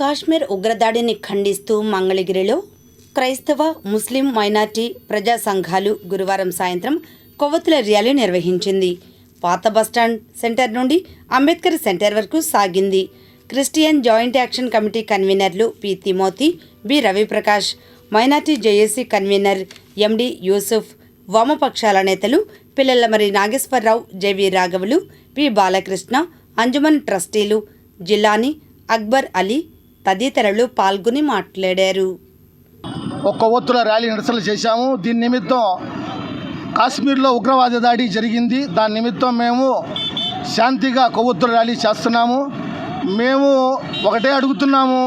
కాశ్మీర్ ఉగ్రదాడిని ఖండిస్తూ మంగళగిరిలో క్రైస్తవ ముస్లిం మైనార్టీ ప్రజా సంఘాలు గురువారం సాయంత్రం కొవ్వొత్తుల ర్యాలీ నిర్వహించింది. పాత బస్టాండ్ సెంటర్ నుండి అంబేద్కర్ సెంటర్ వరకు సాగింది. క్రిస్టియన్ జాయింట్ యాక్షన్ కమిటీ కన్వీనర్లు P Timothy B Raviprakash minority JAC convener MD Yusuf వామపక్షాల నేతలు పిల్లలమరి నాగేశ్వరరావు జేవి రాఘవులు పి బాలకృష్ణ అంజుమన్ ట్రస్టీలు జిల్లాని అక్బర్ అలీ తదితరులు పాల్గొని మాట్లాడారు. ఒక్క ఒత్తుల ర్యాలీ నిరసనలు చేశాము. దీని నిమిత్తం కాశ్మీర్లో ఉగ్రవాద దాడి జరిగింది. దాని నిమిత్తం మేము శాంతిగా కొవ్వొత్తుల ర్యాలీ చేస్తున్నాము. మేము ఒకటే అడుగుతున్నాము.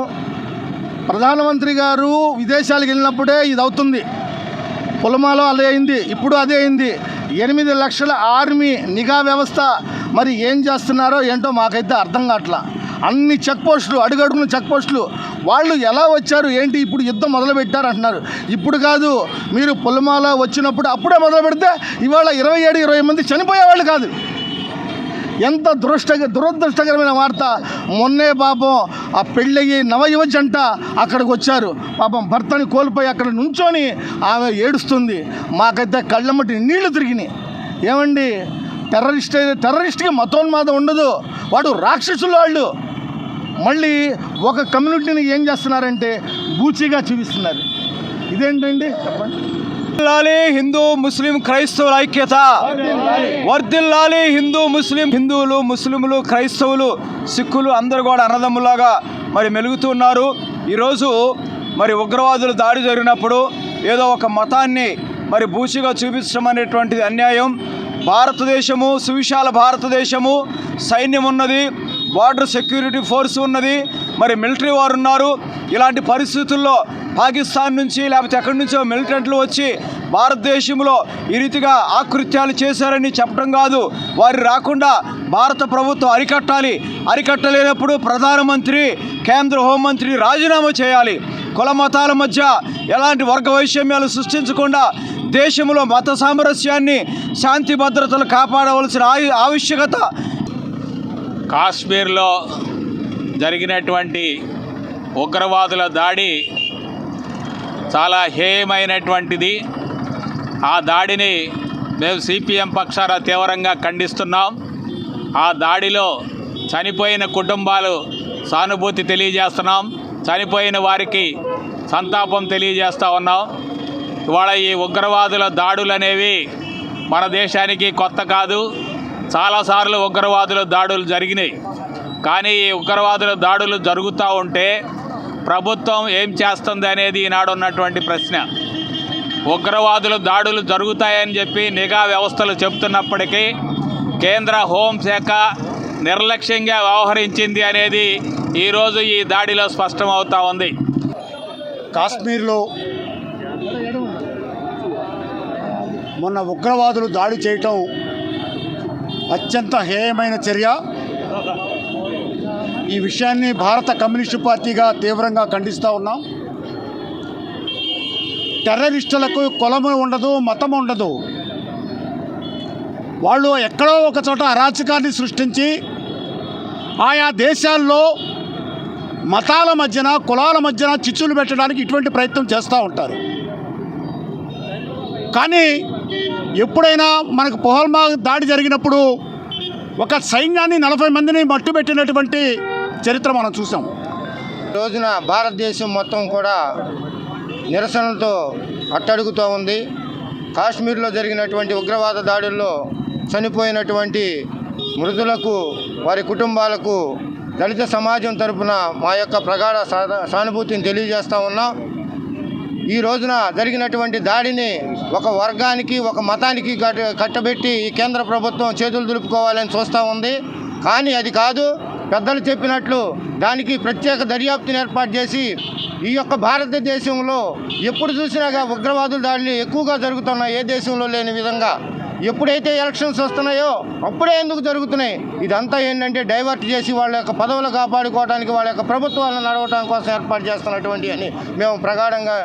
ప్రధానమంత్రి గారు విదేశాలకు వెళ్ళినప్పుడే ఇది అవుతుంది. పులమాలో అదే అయింది. ఇప్పుడు అదే అయింది. ఎనిమిది లక్షల ఆర్మీ నిఘా వ్యవస్థ మరి ఏం చేస్తున్నారో ఏంటో మాకైతే అర్థం కావట్లా. అన్ని చెక్ పోస్టులు అడుగడుగున చెక్ పోస్టులు వాళ్ళు ఎలా వచ్చారు ఏంటి ఇప్పుడు యుద్ధం మొదలుపెట్టారు అంటున్నారు. ఇప్పుడు కాదు మీరు పుల్మాల వచ్చినప్పుడు అప్పుడే మొదలు పెడితే ఇవాళ ఇరవై ఏడు ఇరవై మంది చనిపోయేవాళ్ళు కాదు. ఎంత దురష్ట దురదృష్టకరమైన వార్త. మొన్నే పాపం ఆ పెళ్ళయ్యి నవయువ జంట అక్కడికి వచ్చారు. పాపం భర్తని కోల్పోయి అక్కడ నుంచొని ఆమె ఏడుస్తుంది. మాకైతే కళ్ళమ్మటి నీళ్ళు తిరిగినాయి. ఏమండి? టెర్రరిస్ట్ టెర్రరిస్ట్కి మతోన్మాదం ఉండదు. వాడు రాక్షసులు వాళ్ళు. మళ్ళీ ఒక కమ్యూనిటీని ఏం చేస్తున్నారంటే గూచిగా చూపిస్తున్నారు. ఇదేంటండి? చెప్పండి వర్ధిల్లాలి హిందూ ముస్లిం క్రైస్తవుల ఐక్యత. వర్ధిల్లాలి హిందూ ముస్లిం హిందువులు ముస్లింలు క్రైస్తవులు సిక్కులు అందరూ కూడా అన్నదమ్ములాగా మరి మెలుగుతున్నారు ఈరోజు మరి ఉగ్రవాదులు దాడి జరిగినప్పుడు ఏదో ఒక మతాన్ని మరి బూచిగా చూపించడం అనేటువంటిది అన్యాయం. భారతదేశము సువిశాల భారతదేశము సైన్యం ఉన్నది. బార్డర్ సెక్యూరిటీ ఫోర్స్ ఉన్నది. మరి మిలిటరీ వారు ఉన్నారు. ఇలాంటి పరిస్థితుల్లో పాకిస్తాన్ నుంచి లేకపోతే ఎక్కడి నుంచో మిలిటెంట్లు వచ్చి భారతదేశంలో ఈ రీతిగా ఆకృత్యాలు చేశారని చెప్పడం కాదు. వారు రాకుండా భారత ప్రభుత్వం అరికట్టాలి. అరికట్టలేనప్పుడు ప్రధానమంత్రి కేంద్ర హోంమంత్రి రాజీనామా చేయాలి. కుల మతాల మధ్య ఎలాంటి వర్గ వైషమ్యాలు సృష్టించకుండా దేశంలో మత సామరస్యాన్ని శాంతి భద్రతలు కాపాడవలసిన ఆవశ్యకత కాశ్మీర్లో జరిగినటువంటి ఉగ్రవాదుల దాడి చాలా హేయమైనటువంటిది. ఆ దాడిని మేము సిపిఎం పక్షాన తీవ్రంగా ఖండిస్తున్నాం. ఆ దాడిలో చనిపోయిన కుటుంబాలు సానుభూతి తెలియజేస్తున్నాం. చనిపోయిన వారికి సంతాపం తెలియజేస్తూ ఉన్నాం. ఇవాళ ఈ ఉగ్రవాదుల దాడులు అనేవి మన దేశానికి కొత్త కాదు. చాలాసార్లు ఉగ్రవాదుల దాడులు జరిగినాయి. కానీ ఈ ఉగ్రవాదుల దాడులు జరుగుతూ ఉంటే ప్రభుత్వం ఏం చేస్తుంది అనేది ఈనాడు ఉన్నటువంటి ప్రశ్న. ఉగ్రవాదుల దాడులు జరుగుతాయని చెప్పి నిఘా వ్యవస్థలు చెబుతున్నప్పటికీ కేంద్ర హోంశాఖ నిర్లక్ష్యంగా వ్యవహరించింది అనేది ఈరోజు ఈ దాడిలో స్పష్టమవుతా ఉంది. కాశ్మీర్లో మొన్న ఉగ్రవాదులు దాడి చేయటం అత్యంత హేయమైన చర్య. ఈ విషయాన్ని భారత కమ్యూనిస్టు పార్టీగా తీవ్రంగా ఖండిస్తూ ఉన్నాం. టెర్రరిస్టులకు కులము ఉండదు మతం ఉండదు. వాళ్ళు ఎక్కడో ఒక చోట అరాచకాన్ని సృష్టించి ఆయా దేశాల్లో మతాల మధ్యన కులాల మధ్యన చిచ్చులు పెట్టడానికి ఇటువంటి ప్రయత్నం చేస్తూ ఉంటారు. కానీ ఎప్పుడైనా మనకు పొహల్మా దాడి జరిగినప్పుడు ఒక సైన్యాన్ని నలభై మందిని మట్టుబెట్టినటువంటి చరిత్ర మనం చూసాం. రోజున భారతదేశం మొత్తం కూడా నిరసనలతో అట్టడుగుతూ ఉంది. కాశ్మీర్లో జరిగినటువంటి ఉగ్రవాద దాడుల్లో చనిపోయినటువంటి మృతులకు వారి కుటుంబాలకు దళిత సమాజం తరపున మా యొక్క ప్రగాఢ సానుభూతిని తెలియజేస్తూ ఉన్నాం. ఈ రోజున జరిగినటువంటి దాడిని ఒక వర్గానికి ఒక మతానికి కట్టబెట్టి ఈ కేంద్ర ప్రభుత్వం చేతులు దులుపుకోవాలని చూస్తూ ఉంది. కానీ అది కాదు పెద్దలు చెప్పినట్లు దానికి ప్రత్యేక దర్యాప్తుని ఏర్పాటు చేసి ఈ యొక్క భారతదేశంలో ఎప్పుడు చూసినాగా ఉగ్రవాదుల దాడులు ఎక్కువగా జరుగుతున్నాయి ఏ దేశంలో లేని విధంగా. ఎప్పుడైతే ఎలక్షన్స్ వస్తున్నాయో అప్పుడే ఎందుకు జరుగుతున్నాయి? ఇదంతా ఏంటంటే డైవర్ట్ చేసి వాళ్ళ యొక్క పదవులు కాపాడుకోవడానికి వాళ్ళ యొక్క ప్రభుత్వాలను నడవటం కోసం ఏర్పాటు చేస్తున్నటువంటి అని మేము ప్రగాఢంగా